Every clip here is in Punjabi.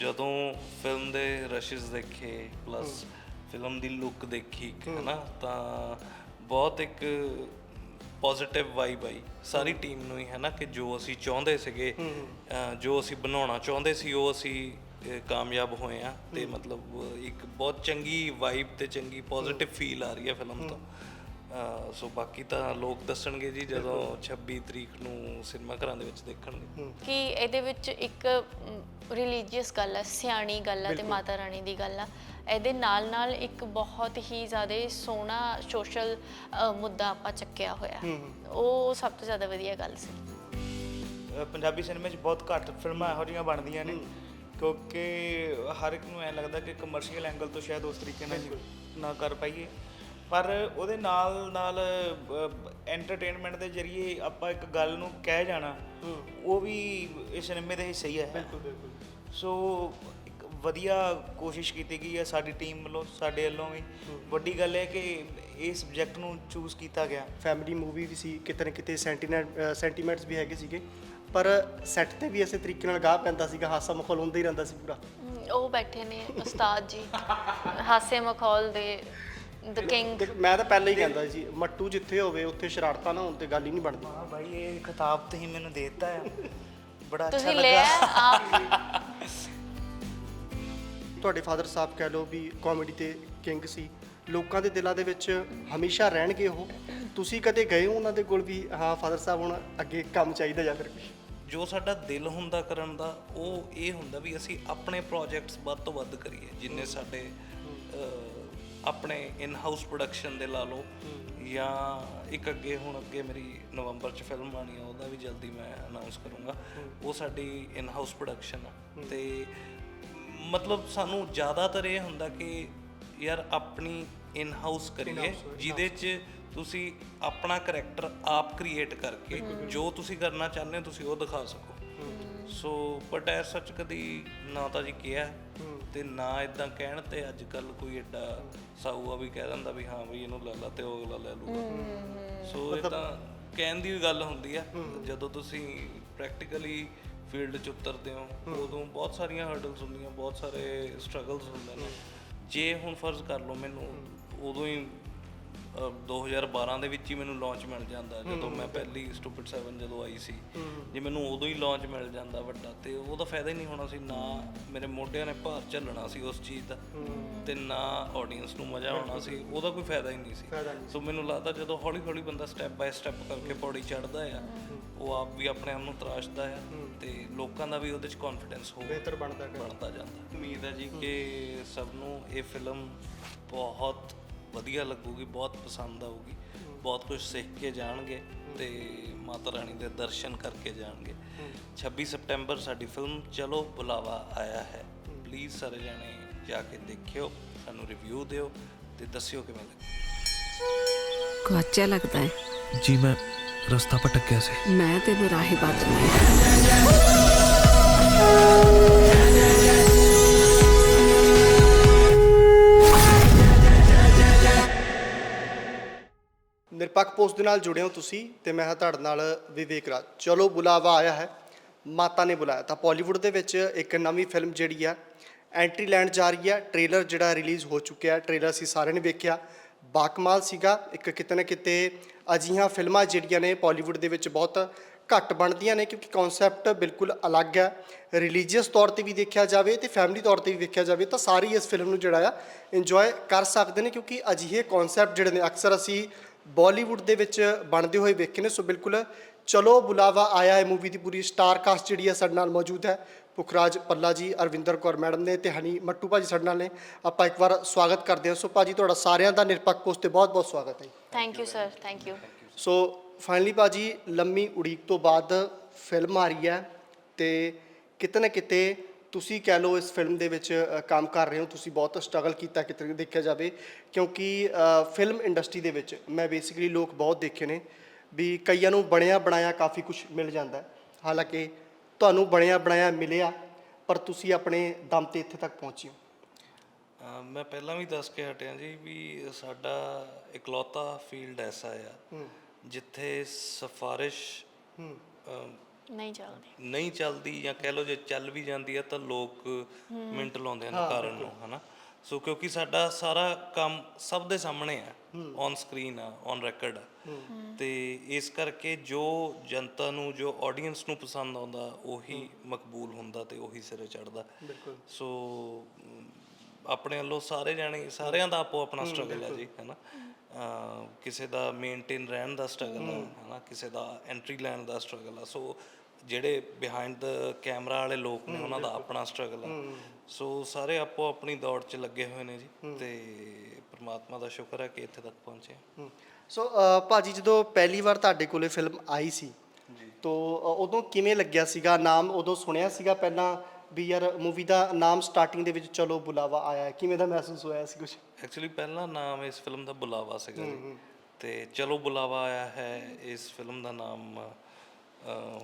ਜਦੋਂ ਫਿਲਮ ਦੇ ਰਸ਼ਸ ਦੇਖੇ ਪਲੱਸ ਫਿਲਮ ਦੀ ਲੁੱਕ ਦੇਖੀ ਹਨਾ ਤਾਂ ਬਹੁਤ ਇੱਕ ਪੋਜ਼ਿਟਿਵ ਵਾਈਬ ਆਈ। ਸਾਰੀ ਟੀਮ ਨੂੰ ਹੀ ਹੈ ਨਾ ਕਿ ਜੋ ਅਸੀਂ ਚਾਹੁੰਦੇ ਸੀਗੇ ਜੋ ਅਸੀਂ ਬਣਾਉਣਾ ਚਾਹੁੰਦੇ ਸੀ ਉਹ ਅਸੀਂ ਕਾਮਯਾਬ ਹੋਏ ਆ। ਤੇ ਮਤਲਬ ਇੱਕ ਬਹੁਤ ਚੰਗੀ ਵਾਈਬ ਤੇ ਚੰਗੀ ਪੋਜ਼ਿਟਿਵ ਫੀਲ ਆ ਰਹੀ ਹੈ ਫਿਲਮ ਤੋਂ। ਸੋ ਬਾਕੀ ਤਾਂ ਲੋਕ ਦੱਸਣਗੇ ਜੀ ਜਦੋਂ 26 ਤਰੀਕ ਨੂੰ ਸਿਨੇਮਾ ਘਰਾਂ ਦੇ ਵਿੱਚ ਦੇਖਣਗੇ। ਕਿ ਇਹਦੇ ਵਿੱਚ ਇੱਕ ਰਿਲੀਜੀਅਸ ਗੱਲ ਹੈ ਸਿਆਣੀ ਗੱਲ ਹੈ ਤੇ ਮਾਤਾ ਰਾਣੀ ਦੀ ਗੱਲ ਆ। ਇਹਦੇ ਨਾਲ ਨਾਲ ਇੱਕ ਬਹੁਤ ਹੀ ਜ਼ਿਆਦਾ ਸੋਹਣਾ ਸੋਸ਼ਲ ਮੁੱਦਾ ਆਪਾਂ ਚੱਕਿਆ ਹੋਇਆ। ਉਹ ਸਭ ਤੋਂ ਜ਼ਿਆਦਾ ਵਧੀਆ ਗੱਲ ਸੀ। ਪੰਜਾਬੀ ਸਿਨੇਮੇ 'ਚ ਬਹੁਤ ਘੱਟ ਫਿਲਮਾਂ ਇਹੋ ਜਿਹੀਆਂ ਬਣਦੀਆਂ ਨੇ। ਕਿਉਂਕਿ ਹਰ ਇੱਕ ਨੂੰ ਐ ਲੱਗਦਾ ਕਿ ਕਮਰਸ਼ੀਅਲ ਐਂਗਲ ਤੋਂ ਸ਼ਾਇਦ ਉਸ ਤਰੀਕੇ ਨਾਲ ਨਾ ਕਰ ਪਾਈਏ। ਪਰ ਉਹਦੇ ਨਾਲ ਨਾਲ ਐਂਟਰਟੇਨਮੈਂਟ ਦੇ ਜ਼ਰੀਏ ਆਪਾਂ ਇੱਕ ਗੱਲ ਨੂੰ ਕਹਿ ਜਾਣਾ ਉਹ ਵੀ ਇਸ ਸਿਨੇਮੇ ਦੇ ਹਿੱਸੇ ਹੀ ਹੈ। ਬਿਲਕੁਲ ਬਿਲਕੁਲ। ਸੋ ਇੱਕ ਵਧੀਆ ਕੋਸ਼ਿਸ਼ ਕੀਤੀ ਗਈ ਹੈ ਸਾਡੀ ਟੀਮ ਵੱਲੋਂ ਸਾਡੇ ਵੱਲੋਂ ਵੀ। ਵੱਡੀ ਗੱਲ ਹੈ ਕਿ ਇਹ ਸਬਜੈਕਟ ਨੂੰ ਚੂਜ਼ ਕੀਤਾ ਗਿਆ। ਫੈਮਿਲੀ ਮੂਵੀ ਵੀ ਸੀ ਕਿਤੇ ਨਾ ਕਿਤੇ ਸੈਂਟੀਮੈਂਟ ਸੈਂਟੀਮੈਂਟਸ ਵੀ ਹੈਗੇ ਸੀਗੇ। ਪਰ ਸੈੱਟ ਤੇ ਵੀ ਇਸੇ ਤਰੀਕੇ ਨਾਲ ਗਾਹ ਪੈਂਦਾ ਸੀਗਾ ਹਾਸਾ ਮਖੌਲ ਹੁੰਦਾ ਹੀ ਰਹਿੰਦਾ ਸੀ ਪੂਰਾ। ਉਹ ਬੈਠੇ ਨੇ ਉਸਤਾਦ ਜੀ ਹਾਸੇ ਮਖੌਲ ਦੇ ਦ ਕਿੰਗ ਦੇਖ, ਮੈਂ ਤਾਂ ਪਹਿਲਾਂ ਹੀ ਕਹਿੰਦਾ ਸੀ ਮੱਟੂ ਜਿੱਥੇ ਹੋਵੇ ਉੱਥੇ ਸ਼ਰਾਰਤਾਂ ਨਾ ਹੋਣ ਤੇ ਗੱਲ ਹੀ ਨਹੀਂ ਬਣਦੀ। ਹਾਂ ਭਾਈ ਇਹ ਖਿਤਾਬ ਤੁਸੀਂ ਮੈਨੂੰ ਦੇ ਦਿੱਤਾ ਹੈ। ਬੜਾ ਅੱਛਾ ਤੁਸੀਂ ਲੱਗਾ। ਲਿਆ ਆਪ। ਤੁਹਾਡੇ ਫਾਦਰ ਸਾਹਿਬ ਕਹਿ ਲਓ ਵੀ ਕਾਮੇਡੀ ਤੇ ਕਿੰਗ ਸੀ। ਲੋਕਾਂ ਦੇ ਦਿਲਾਂ ਦੇ ਵਿੱਚ ਹਮੇਸ਼ਾ ਰਹਿਣਗੇ ਉਹ। ਤੁਸੀਂ ਕਦੇ ਗਏ ਹੋ ਉਹਨਾਂ ਦੇ ਕੋਲ ਵੀ ਹਾਂ ਫਾਦਰ ਸਾਹਿਬ ਹੁਣ ਅੱਗੇ ਕੰਮ ਚਾਹੀਦਾ ਜਾਂ ਫਿਰ ਕੁਝ ਜੋ ਸਾਡਾ ਦਿਲ ਹੁੰਦਾ ਕਰਨ ਦਾ ਉਹ ਇਹ ਹੁੰਦਾ ਵੀ ਅਸੀਂ ਆਪਣੇ ਪ੍ਰੋਜੈਕਟਸ ਵੱਧ ਤੋਂ ਵੱਧ ਕਰੀਏ ਜਿੰਨੇ ਸਾਡੇ ਅਹ, ਆਪਣੇ ਇਨ ਹਾਊਸ ਪ੍ਰੋਡਕਸ਼ਨ ਦੇ ਲਾ ਲਓ ਜਾਂ ਇੱਕ ਅੱਗੇ ਹੁਣ ਅੱਗੇ ਮੇਰੀ ਨਵੰਬਰ ਚ ਫਿਲਮ ਆਣੀ ਆ ਉਹਦਾ ਵੀ ਜਲਦੀ ਮੈਂ ਅਨਾਉਂਸ ਕਰੂੰਗਾ। ਉਹ ਸਾਡੀ ਇਨ ਹਾਊਸ ਪ੍ਰੋਡਕਸ਼ਨ ਆ ਤੇ ਮਤਲਬ ਸਾਨੂੰ ਜ਼ਿਆਦਾਤਰ ਇਹ ਹੁੰਦਾ ਕਿ ਯਾਰ ਆਪਣੀ ਇਨ ਹਾਊਸ ਕਰੀਏ ਜਿਹਦੇ 'ਚ ਤੁਸੀਂ ਆਪਣਾ ਕੈਰੈਕਟਰ ਆਪ ਕ੍ਰੀਏਟ ਕਰਕੇ ਜੋ ਤੁਸੀਂ ਕਰਨਾ ਚਾਹੁੰਦੇ ਹੋ ਤੁਸੀਂ ਉਹ ਦਿਖਾ ਸਕੋ। ਸੋ ਬਟ ਐਸ ਸੱਚ ਕਦੀ ਨਾ ਤਾਂ ਜੀ ਕਿਹਾ। ਤੇ ਨਾ ਇਦਾਂ ਕਹਿਣ ਤੇ ਅੱਜ ਕੱਲ ਕੋਈ ਐਡਾ ਸਾਊਆ ਵੀ ਕਹਿ ਦਿੰਦਾ ਵੀ ਹਾਂ ਵੀ ਇਹਨੂੰ ਲੈ ਲਾ ਤੇ ਉਹ ਅਗਲਾ ਲੈ ਲੂਗਾ। ਸੋ ਇਹ ਤਾਂ ਕਹਿਣ ਦੀ ਵੀ ਗੱਲ ਹੁੰਦੀ ਆ। ਜਦੋਂ ਤੁਸੀਂ ਪ੍ਰੈਕਟੀਕਲੀ ਫੀਲਡ 'ਚ ਉਤਰਦੇ ਹੋ ਉਦੋਂ ਬਹੁਤ ਸਾਰੀਆਂ ਹਰਡਲਸ ਹੁੰਦੀਆਂ ਬਹੁਤ ਸਾਰੇ ਸਟਰਗਲਸ ਹੁੰਦੇ ਨੇ। ਜੇ ਹੁਣ ਫਰਜ਼ ਕਰ ਲਓ ਮੈਨੂੰ ਉਦੋਂ ਹੀ ਅਹ 2012 ਦੇ ਵਿੱਚ ਹੀ ਮੈਨੂੰ ਲਾਂਚ ਮਿਲ ਜਾਂਦਾ ਜਦੋਂ ਮੈਂ ਪਹਿਲੀ ਸਟੂਪਿਡ 7 ਜਦੋਂ ਆਈ ਸੀ। ਜੇ ਮੈਨੂੰ ਉਦੋਂ ਹੀ ਲਾਂਚ ਮਿਲ ਜਾਂਦਾ ਵੱਡਾ ਤੇ ਉਹਦਾ ਫਾਇਦਾ ਹੀ ਨਹੀਂ ਹੋਣਾ ਸੀ ਨਾ ਮੇਰੇ ਮੋਢਿਆਂ ਨੇ ਭਾਰ ਝੱਲਣਾ ਸੀ ਉਸ ਚੀਜ਼ ਦਾ ਤੇ ਨਾ ਆਡੀਅנס ਨੂੰ ਮਜ਼ਾ ਆਉਣਾ ਸੀ ਉਹਦਾ ਕੋਈ ਫਾਇਦਾ ਹੀ ਨਹੀਂ ਸੀ। ਸੋ। ਮੈਨੂੰ ਲੱਗਦਾ ਜਦੋਂ ਹੌਲੀ ਹੌਲੀ ਬੰਦਾ ਸਟੈਪ ਬਾਏ ਸਟੈਪ ਕਰਕੇ ਪੌੜੀ ਚੜਦਾ ਆ ਉਹ ਆਪ ਵੀ ਆਪਣੇ ਆਪ ਨੂੰ ਤਰਾਸ਼ਦਾ ਆ ਤੇ ਲੋਕਾਂ ਦਾ ਵੀ ਉਹਦੇ ਚ ਕੌਨਫੀਡੈਂਸ ਹੋ ਬਿਹਤਰ ਬਣਦਾ ਗਾ। ਬਣਦਾ ਜਾਂਦਾ। ਉਮੀਦ ਹੈ ਜੀ ਕਿ ਸਭ ਨੂੰ ਇਹ ਫਿਲਮ ਬਹੁਤ ਵਧੀਆ ਲੱਗੂਗੀ ਬਹੁਤ ਪਸੰਦ ਆਊਗੀ। ਬਹੁਤ ਕੁਝ ਸਿੱਖ ਕੇ ਜਾਣਗੇ ਤੇ ਮਾਤਾ ਰਾਣੀ ਦੇ ਦਰਸ਼ਨ ਕਰਕੇ ਜਾਣਗੇ। 26 ਸਪਟੈਂਬਰ ਸਾਡੀ ਫਿਲਮ ਚਲੋ ਬੁਲਾਵਾ ਆਇਆ ਹੈ। ਪਲੀਜ਼ ਸਾਰੇ ਜਾਣੇ ਜਾ ਕੇ ਦੇਖਿਓ ਸਾਨੂੰ ਰਿਵਿਊ ਦਿਓ ਤੇ ਦੱਸਿਓ ਕਿਵੇਂ ਲੱਗੀ। ਗੁਆਚਿਆ ਲੱਗਦਾ ਹੈ। ਜੀ ਮੈਂ ਰਸਤਾ ਭਟਕ ਗਿਆ ਸੀ। ਮੈਂ ਤੈਨੂੰ ਰਾਹੇ ਬਾਤ ਨਿਰਪੱਖ ਪੋਸਟ ਦੇ ਨਾਲ ਜੁੜੇ ਹੋ ਤੁਸੀਂ ਤੇ ਮੈਂ ਹਾਂ ਤੁਹਾਡੇ ਨਾਲ ਵਿਵੇਕ ਰਾਜ। ਚਲੋ ਬੁਲਾਵਾ ਆਇਆ ਹੈ। ਮਾਤਾ ਨੇ ਬੁਲਾਇਆ। ਤਾਂ ਬਾਲੀਵੁੱਡ ਦੇ ਵਿੱਚ ਇੱਕ ਨਵੀਂ ਫਿਲਮ ਜਿਹੜੀ ਆ ਐਂਟਰੀ ਲੈਣ ਜਾ ਰਹੀ ਹੈ ਟ੍ਰੇਲਰ ਜਿਹੜਾ ਰਿਲੀਜ਼ ਹੋ ਚੁੱਕਿਆ ਟ੍ਰੇਲਰ ਅਸੀਂ ਸਾਰਿਆਂ ਨੇ ਵੇਖਿਆ। ਬਾਕਮਾਲ ਸੀਗਾ। ਇੱਕ ਕਿਤੇ ਨਾ ਕਿਤੇ ਅਜੀਆਂ ਫਿਲਮਾਂ ਜਿਹੜੀਆਂ ਨੇ ਬਾਲੀਵੁੱਡ ਦੇ ਵਿੱਚ ਬਹੁਤ ਘੱਟ ਬਣਦੀਆਂ ਨੇ ਕਿਉਂਕਿ ਕਨਸੈਪਟ ਬਿਲਕੁਲ ਅਲੱਗ ਹੈ। ਰਿਲੀਜੀਅਸ ਤੌਰ ਤੇ ਵੀ ਦੇਖਿਆ ਜਾਵੇ ਤੇ ਫੈਮਿਲੀ ਤੌਰ ਤੇ ਵੀ ਵੇਖਿਆ ਜਾਵੇ ਤਾਂ ਸਾਰੀ ਇਸ ਫਿਲਮ ਨੂੰ ਜਿਹੜਾ ਆ ਇੰਜੋਏ ਕਰ ਸਕਦੇ ਨੇ ਕਿਉਂਕਿ ਅਜਿਹੇ ਕਨਸੈਪਟ ਜਿਹੜੇ ਨੇ ਅਕਸਰ ਅਸੀਂ ਬਾਲੀਵੁੱਡ ਦੇ ਵਿੱਚ ਬਣਦੇ ਹੋਏ ਵੇਖੇ ਨੇ। ਸੋ ਬਿਲਕੁਲ ਚਲੋ ਬੁਲਾਵਾ ਆਇਆ ਹੈ ਮੂਵੀ ਦੀ ਪੂਰੀ ਸਟਾਰ ਕਾਸਟ ਜਿਹੜੀ ਹੈ ਸਾਡੇ ਨਾਲ ਮੌਜੂਦ ਹੈ। ਪੁਖਰਾਜ ਪੱਲਾ ਜੀ ਅਰਵਿੰਦਰ ਕੌਰ ਮੈਡਮ ਨੇ ਤੇ ਹਨੀ ਮੱਟੂ ਭਾਜੀ ਸਾਡੇ ਨਾਲ ਨੇ। ਆਪਾਂ ਇੱਕ ਵਾਰ ਸਵਾਗਤ ਕਰਦੇ ਹਾਂ। ਸੋ ਭਾਜੀ ਤੁਹਾਡਾ ਸਾਰਿਆਂ ਦਾ ਨਿਰਪੱਖ ਪੋਸਟ ਤੇ ਬਹੁਤ ਬਹੁਤ ਸਵਾਗਤ ਹੈ। Thank you sir thank you so finally ਭਾਜੀ ਲੰਮੀ ਉਡੀਕ ਤੋਂ ਬਾਅਦ ਫਿਲਮ ਆ ਰਹੀ ਹੈ ਤੇ ਕਿਤੇ ਨਾ ਕਿਤੇ ਤੁਸੀਂ ਕਹਿ ਲਓ ਇਸ ਫਿਲਮ ਦੇ ਵਿੱਚ ਕੰਮ ਕਰ ਰਹੇ ਹੋ ਤੁਸੀਂ ਬਹੁਤ ਸਟਰਗਲ ਕੀਤਾ ਕਿਤੇ ਨਾ ਦੇਖਿਆ ਜਾਵੇ ਕਿਉਂਕਿ ਫਿਲਮ ਇੰਡਸਟਰੀ ਦੇ ਵਿੱਚ ਮੈਂ ਬੇਸਿਕਲੀ ਲੋਕ ਬਹੁਤ ਦੇਖੇ ਨੇ ਵੀ ਕਈਆਂ ਨੂੰ ਬਣਿਆ ਬਣਾਇਆ ਕਾਫੀ ਕੁਝ ਮਿਲ ਜਾਂਦਾ। ਹਾਲਾਂਕਿ ਤੁਹਾਨੂੰ ਬਣਿਆ ਬਣਾਇਆ ਮਿਲਿਆ ਪਰ ਤੁਸੀਂ ਆਪਣੇ ਦਮ ਤੇ ਇੱਥੇ ਤੱਕ ਪਹੁੰਚੇ ਹੋ। ਮੈਂ ਪਹਿਲਾਂ ਵੀ ਦੱਸ ਕੇ ਹਟਿਆ ਜੀ ਵੀ ਸਾਡਾ ਇਕਲੌਤਾ ਫੀਲਡ ਐਸਾ ਆ ਜਿੱਥੇ ਸਿਫਾਰਿਸ਼ ਨਹੀਂ ਚੱਲਦੀ। ਨਹੀਂ ਚੱਲਦੀ ਜਾਂ ਕਹਿ ਲਓ ਜੇ ਚੱਲ ਵੀ ਜਾਂਦੀ ਹੈ ਤਾਂ ਲੋਕ ਮਿੰਟ ਲਾਉਂਦੇ ਹਨ ਕਾਰਨ ਨੂੰ ਹਨਾ। ਸੋ ਕਿਉਂਕਿ ਸਾਡਾ ਸਾਰਾ ਕੰਮ ਸਭ ਦੇ ਸਾਹਮਣੇ ਆ ਔਨ ਸਕਰੀਨ ਆ ਔਨ ਰਿਕਾਰਡ ਆ। ਤੇ ਇਸ ਕਰਕੇ ਜੋ ਜਨਤਾ ਨੂੰ ਜੋ ਆਡੀਅנס ਨੂੰ ਪਸੰਦ ਆਉਂਦਾ ਉਹੀ ਮਕਬੂਲ ਹੁੰਦਾ ਤੇ ਉਹੀ ਸਿਰੇ ਚੜਦਾ ਸੋ ਆਪਣੇ ਵੱਲੋਂ ਸਾਰੇ ਜਾਣੇ ਸਾਰਿਆਂ ਦਾ ਆਪੋ ਆਪਣਾ ਸਟਰਗਲ ਹੈ ਜੀ ਹੈਨਾ। ਕਿਸੇ ਦਾ ਮੇਨਟੇਨ ਰਹਿਣ ਦਾ ਸਟਰਗਲ ਹੈ। ਹਨਾ। ਕਿਸੇ ਦਾ ਐਂਟਰੀ ਲੈਣ ਦਾ ਸਟਰਗਲ ਆ। ਸੋ ਜਿਹੜੇ ਬਿਹਾਈਂਡ ਦ ਕੈਮਰਾ ਵਾਲੇ ਲੋਕ ਨੇ ਉਹਨਾਂ ਦਾ ਆਪਣਾ ਸਟਰਗਲ ਆ। ਸੋ ਸਾਰੇ ਆਪੋ ਆਪਣੀ ਦੌੜ 'ਚ ਲੱਗੇ ਹੋਏ ਨੇ ਜੀ ਤੇ ਪ੍ਰਮਾਤਮਾ ਦਾ ਸ਼ੁਕਰ ਹੈ ਕਿ ਇੱਥੇ ਤੱਕ ਪਹੁੰਚੇ ਹਾਂ। ਸੋ ਭਾਜੀ ਜਦੋਂ ਪਹਿਲੀ ਵਾਰ ਤੁਹਾਡੇ ਕੋਲੇ ਫਿਲਮ ਆਈ ਸੀ ਤੋ ਉਦੋਂ ਕਿਵੇਂ ਲੱਗਿਆ ਸੀਗਾ? ਨਾਮ ਉਦੋਂ ਸੁਣਿਆ ਸੀਗਾ ਪਹਿਲਾਂ ਵੀ ਯਾਰ ਮੂਵੀ ਦਾ ਨਾਮ ਸਟਾਰਟਿੰਗ ਦੇ ਵਿੱਚ ਚਲੋ ਬੁਲਾਵਾ ਆਇਆ ਹੈ। ਕਿਵੇਂ ਦਾ ਮਹਿਸੂਸ ਹੋਇਆ ਸੀ ਕੁਝ ਐਕਚੁਅਲੀ ਪਹਿਲਾ ਨਾਮ ਇਸ ਫਿਲਮ ਦਾ ਬੁਲਾਵਾ ਸੀਗਾ ਜੀ। ਤੇ ਚਲੋ ਬੁਲਾਵਾ ਆਇਆ ਹੈ ਇਸ ਫਿਲਮ ਦਾ ਨਾਮ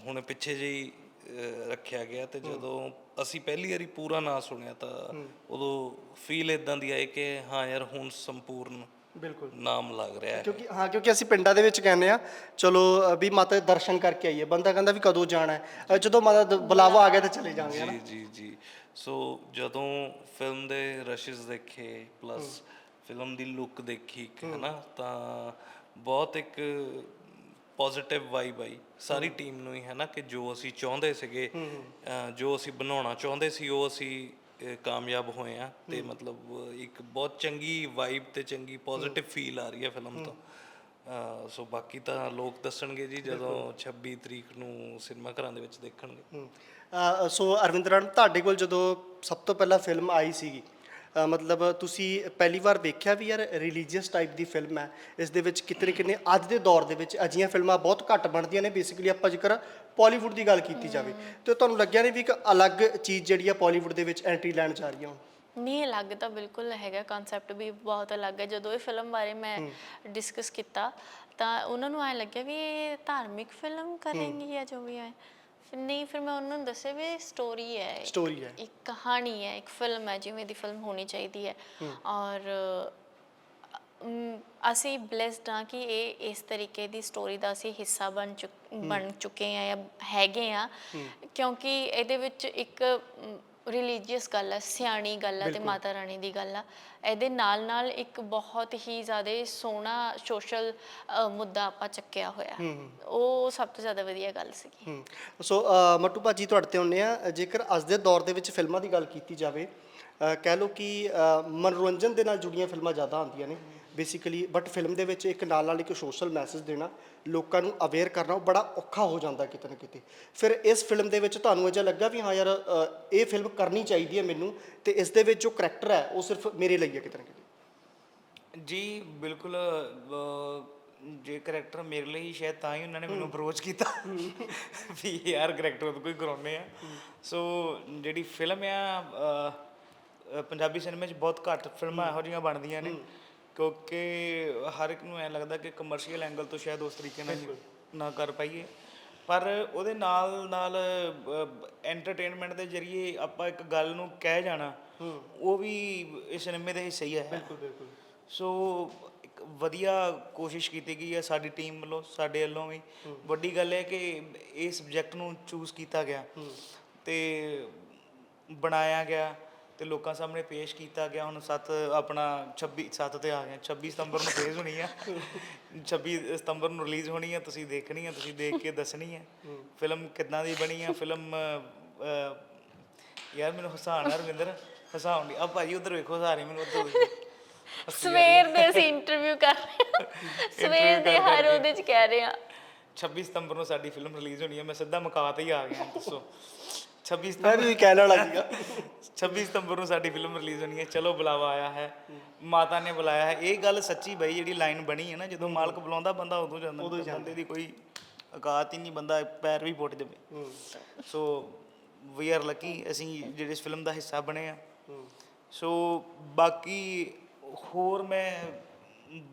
ਹੁਣ ਪਿੱਛੇ ਜਿਹੀ ਰੱਖਿਆ ਗਿਆ ਤੇ ਜਦੋਂ ਅਸੀਂ ਪਹਿਲੀ ਵਾਰੀ ਪੂਰਾ ਨਾਂ ਸੁਣਿਆ ਤਾਂ ਉਦੋਂ ਫੀਲ ਇਦਾਂ ਦੀ ਆਈ ਕਿ ਹਾਂ ਯਾਰ ਹੁਣ ਸੰਪੂਰਨ ਬਿਲਕੁਲ। ਨਾਮ ਲੱਗ ਰਿਹਾ ਹੈ। ਕਿਉਂਕਿ ਹਾਂ ਕਿਉਂਕਿ ਅਸੀਂ ਪਿੰਡਾਂ ਦੇ ਵਿੱਚ ਕਹਿੰਦੇ ਆ ਚਲੋ ਵੀ ਮਾਤਾ ਦੇ ਦਰਸ਼ਨ ਕਰਕੇ ਆਈਏ। ਬੰਦਾ ਕਹਿੰਦਾ ਵੀ ਕਦੋਂ ਜਾਣਾ ਹੈ? ਜਦੋਂ ਮਾਤਾ ਦਾ ਬੁਲਾਵਾ ਆ ਗਿਆ ਤਾਂ ਚਲੇ ਜਾਵਾਂਗੇ ਹਨਾ? ਜੀ ਜੀ ਜੀ। ਸੋ ਜਦੋਂ ਫਿਲਮ ਦੇ ਰਸ਼ਸ ਦੇਖੇ ਪਲੱਸ ਫਿਲਮ ਦੀ ਲੁੱਕ ਦੇਖੀ ਇੱਕ ਹਨਾ ਤਾਂ ਬਹੁਤ ਇੱਕ ਪੋਜ਼ਿਟਿਵ ਵਾਈਬ ਆਈ। ਸਾਰੀ ਟੀਮ ਨੂੰ ਹੀ ਹੈ ਨਾ ਕਿ ਜੋ ਅਸੀਂ ਚਾਹੁੰਦੇ ਸੀਗੇ ਜੋ ਅਸੀਂ ਬਣਾਉਣਾ ਚਾਹੁੰਦੇ ਸੀ ਉਹ ਅਸੀਂ ਕਾਮਯਾਬ ਹੋਏ ਆ ਤੇ ਮਤਲਬ ਇੱਕ ਬਹੁਤ ਚੰਗੀ ਵਾਈਬ ਤੇ ਚੰਗੀ ਪੋਜ਼ਿਟਿਵ ਫੀਲ ਆ ਰਹੀ ਹੈ ਫਿਲਮ ਤੋਂ। ਸੋ ਬਾਕੀ ਤਾਂ ਲੋਕ ਦੱਸਣਗੇ ਜੀ ਜਦੋਂ 26 ਤਰੀਕ ਨੂੰ ਸਿਨੇਮਾ ਘਰਾਂ ਦੇ ਵਿੱਚ ਦੇਖਣਗੇ। ਸੋ ਅਰਵਿੰਦ ਰਣ ਤੁਹਾਡੇ ਕੋਲ ਜਦੋਂ ਸਭ ਤੋਂ ਪਹਿਲਾਂ ਫਿਲਮ ਆਈ ਸੀਗੀ ਮਤਲਬ ਤੁਸੀਂ ਪਹਿਲੀ ਵਾਰ ਵੇਖਿਆ ਵੀ ਯਾਰ ਰਿਲੀਜੀਅਸ ਟਾਈਪ ਦੀ ਫਿਲਮ ਹੈ? ਇਸ ਦੇ ਵਿੱਚ ਕਿਤਨੇ ਕਿੰਨੇ ਅੱਜ ਦੇ ਦੌਰ ਦੇ ਵਿੱਚ ਅਜੀਆਂ ਫਿਲਮਾਂ ਬਹੁਤ ਘੱਟ ਬਣਦੀਆਂ ਨੇ ਬੇਸਿਕਲੀ ਆਪਾਂ ਜੇਕਰ ਪਾਲੀਵੁੱਡ ਦੀ ਗੱਲ ਕੀਤੀ ਜਾਵੇ। ਤੇ ਤੁਹਾਨੂੰ ਲੱਗਿਆ ਨਹੀਂ ਵੀ ਇੱਕ ਅਲੱਗ ਚੀਜ਼ ਜਿਹੜੀ ਆ ਪਾਲੀਵੁੱਡ ਦੇ ਵਿੱਚ ਐਂਟਰੀ ਲੈਣ ਜਾ ਰਹੀ ਹੁਣ? ਨਹੀਂ ਅਲੱਗ ਤਾਂ ਬਿਲਕੁਲ ਹੈਗਾ ਕਨਸੈਪਟ ਵੀ ਬਹੁਤ ਅਲੱਗ ਹੈ। ਜਦੋਂ ਇਹ ਫਿਲਮ ਬਾਰੇ ਮੈਂ ਡਿਸਕਸ ਕੀਤਾ ਤਾਂ ਉਹਨਾਂ ਨੂੰ ਐ ਲੱਗਿਆ ਵੀ ਇਹ ਧਾਰਮਿਕ ਫਿਲਮ ਕਰੇਂਗੀ ਜਾਂ ਜੋ ਵੀ ਹੈ। ਫਿਰ ਨਹੀਂ ਫਿਰ ਮੈਂ ਉਹਨਾਂ ਨੂੰ ਦੱਸਿਆ ਵੀ ਸਟੋਰੀ ਹੈ ਸਟੋਰੀ ਹੈ। ਇੱਕ ਕਹਾਣੀ ਹੈ ਇੱਕ ਫਿਲਮ ਹੈ ਜਿਵੇਂ ਦੀ ਫਿਲਮ ਹੋਣੀ ਚਾਹੀਦੀ ਹੈ। ਔਰ ਅਮ, ਅਸੀਂ ਬlesed ਹਾਂ ਕਿ ਇਹ ਇਸ ਤਰੀਕੇ ਦੀ ਸਟੋਰੀ ਦਾ ਅਸੀਂ ਹਿੱਸਾ ਬਣ ਚੁੱਕ ਬਣ ਚੁੱਕੇ ਆ ਜਾਂ ਹੈਗੇ ਆ ਕਿਉਂਕਿ ਇਹਦੇ ਵਿੱਚ ਇੱਕ ਰਿਲੀਜੀਅਸ ਗੱਲ ਹੈ ਸਿਆਣੀ ਗੱਲ ਹੈ ਤੇ ਮਾਤਾ ਰਾਣੀ ਦੀ ਗੱਲ ਆ। ਇਹਦੇ ਨਾਲ ਨਾਲ ਇੱਕ ਬਹੁਤ ਹੀ ਜ਼ਿਆਦਾ ਸੋਹਣਾ ਸੋਸ਼ਲ ਮੁੱਦਾ ਆਪਾਂ ਚੱਕਿਆ ਹੋਇਆ। ਉਹ ਸਭ ਤੋਂ ਜ਼ਿਆਦਾ ਵਧੀਆ ਗੱਲ ਸੀਗੀ। ਸੋ ਮੱਟੂ ਭਾਜੀ ਤੁਹਾਡੇ ਤੇ ਹੁੰਨੇ ਆ। ਜੇਕਰ ਅੱਜ ਦੇ ਦੌਰ ਦੇ ਵਿੱਚ ਫਿਲਮਾਂ ਦੀ ਗੱਲ ਕੀਤੀ ਜਾਵੇ ਕਹਿ ਲਓ ਕਿ ਮਨੋਰੰਜਨ ਦੇ ਨਾਲ ਜੁੜੀਆਂ ਫਿਲਮਾਂ ਜ਼ਿਆਦਾ ਆਉਂਦੀਆਂ ਨੇ। ਬੇਸਿਕਲੀ ਬਟ ਫਿਲਮ ਦੇ ਵਿੱਚ ਇੱਕ ਨਾਲ ਨਾਲ ਇੱਕ ਸੋਸ਼ਲ ਮੈਸੇਜ ਦੇਣਾ ਲੋਕਾਂ ਨੂੰ ਅਵੇਅਰ ਕਰਨਾ ਉਹ ਬੜਾ ਔਖਾ ਹੋ ਜਾਂਦਾ ਕਿਤੇ ਨਾ ਕਿਤੇ। ਫਿਰ ਇਸ ਫਿਲਮ ਦੇ ਵਿੱਚ ਤੁਹਾਨੂੰ ਅਜਾ ਲੱਗਾ ਵੀ ਹਾਂ ਯਾਰ ਅ, ਇਹ ਫਿਲਮ ਕਰਨੀ ਚਾਹੀਦੀ ਹੈ ਮੈਨੂੰ ਤੇ ਇਸ ਦੇ ਵਿੱਚ ਜੋ ਕਰੈਕਟਰ ਹੈ ਉਹ ਸਿਰਫ ਮੇਰੇ ਲਈ ਹੈ ਕਿਤੇ ਨਾ ਕਿਤੇ। ਜੀ ਬਿਲਕੁਲ ਅਹ, ਜੇ ਕਰੈਕਟਰ ਮੇਰੇ ਲਈ ਸ਼ਾਇਦ ਤਾਂ ਹੀ ਉਹਨਾਂ ਨੇ ਮੈਨੂੰ ਅਪਰੋਚ ਕੀਤਾ। ਵੀ ਯਾਰ ਕਰੈਕਟਰ ਕੋਈ ਕਰਾਉਨੇ ਆ। ਸੋ ਜਿਹੜੀ ਫਿਲਮ ਆ ਅਹ, ਅਹ, ਪੰਜਾਬੀ ਸਿਨੇਮੇ 'ਚ ਬਹੁਤ ਘੱਟ ਫਿਲਮਾਂ ਇਹੋ ਜਿਹੀਆਂ ਬਣਦੀਆਂ ਨੇ। ਕਿਉਂਕਿ ਹਰ ਇੱਕ ਨੂੰ ਐ ਲੱਗਦਾ ਕਿ ਕਮਰਸ਼ੀਅਲ ਐਂਗਲ ਤੋਂ ਸ਼ਾਇਦ ਉਸ ਤਰੀਕੇ ਨਾਲ ਨਾ ਕਰ ਪਾਈਏ। ਪਰ ਉਹਦੇ ਨਾਲ ਨਾਲ ਐਂਟਰਟੇਨਮੈਂਟ ਦੇ ਜ਼ਰੀਏ ਆਪਾਂ ਇੱਕ ਗੱਲ ਨੂੰ ਕਹਿ ਜਾਣਾ ਉਹ ਵੀ ਇਸ ਸਿਨੇਮੇ ਦੇ ਹਿੱਸੇ ਹੀ ਹੈ। ਬਿਲਕੁਲ ਬਿਲਕੁਲ। ਸੋ ਇੱਕ ਵਧੀਆ ਕੋਸ਼ਿਸ਼ ਕੀਤੀ ਗਈ ਹੈ ਸਾਡੀ ਟੀਮ ਵੱਲੋਂ ਸਾਡੇ ਵੱਲੋਂ ਵੀ। ਵੱਡੀ ਗੱਲ ਹੈ ਕਿ ਇਹ ਸਬਜੈਕਟ ਨੂੰ ਚੂਜ਼ ਕੀਤਾ ਗਿਆ। ਤੇ ਬਣਾਇਆ ਗਿਆ। ਤੇ ਲੋਕਾਂ ਸਾਹਮਣੇ ਪੇਸ਼ ਕੀਤਾ ਗਿਆ। ਹੁਣ 7 ਆਪਣਾ 26 7 ਤੇ ਆ ਗਏ। 26 ਸਤੰਬਰ ਨੂੰ ਫੇਜ਼ ਹੋਣੀ ਆ। 26 ਸਤੰਬਰ ਨੂੰ ਰਿਲੀਜ਼ ਹੋਣੀ ਆ ਤੁਸੀਂ ਦੇਖਣੀ ਆ ਤੁਸੀਂ ਦੇਖ ਕੇ ਦੱਸਣੀ ਆ। ਫਿਲਮ ਕਿੱਦਾਂ ਦੀ ਬਣੀ ਆ? ਫਿਲਮ ਯਾਰ ਮੈਨੂੰ ਹਸਾਉਣ ਰਵਿੰਦਰ ਹਸਾਉਣ ਦੀ ਆ ਭਾਜੀ ਉਧਰ ਵੇਖੋ ਹਸਾ ਰਹੇ ਮੈਨੂੰ ਉਧਰ ਸਵੇਰ ਦੇ ਅਸੀਂ ਇੰਟਰਵਿਊ ਕਰ ਰਹੇ ਹਾਂ। ਸਵੇਰ ਦੇ ਹਰ ਉਹਦੇ ਚ ਕਹਿ ਰਹੇ ਹਾਂ। 26 ਸਤੰਬਰ ਨੂੰ ਸਾਡੀ ਫਿਲਮ ਰਿਲੀਜ਼ ਹੋਣੀ ਹੈ ਮੈਂ ਸਿੱਧਾ ਮੁਕਾ ਤੇ ਹੀ ਆ ਗਿਆ ਦੱਸੋ। 26 ਮੈਂ ਸਤੰਬਰ ਵੀ ਕਹਿਣ ਵਾਲਾ ਸੀਗਾ। 26 ਸਤੰਬਰ ਨੂੰ ਸਾਡੀ ਫਿਲਮ ਰਿਲੀਜ਼ ਹੋਣੀ ਹੈ। ਚਲੋ ਬੁਲਾਵਾ ਆਇਆ ਹੈ। ਮਾਤਾ ਨੇ ਬੁਲਾਇਆ ਹੈ। ਇਹ ਗੱਲ ਸੱਚੀ ਬਈ ਜਿਹੜੀ ਲਾਈਨ ਬਣੀ ਹੈ ਨਾ ਜਦੋਂ ਮਾਲਕ ਬੁਲਾਉਂਦਾ ਬੰਦਾ ਉਦੋਂ ਜਾਂਦਾ। ਉਦੋਂ ਬੰਦੇ ਦੀ ਕੋਈ ਔਕਾਤ ਹੀ ਨਹੀਂ ਬੰਦਾ ਪੈਰ ਵੀ ਪੁੱਟ ਜਾਵੇ। ਸੋ ਵੀ ਆਰ ਲੱਕੀ ਅਸੀਂ ਜਿਹੜੇ ਇਸ ਫਿਲਮ ਦਾ ਹਿੱਸਾ ਬਣੇ ਆ ਸੋ ਬਾਕੀ ਹੋਰ ਮੈਂ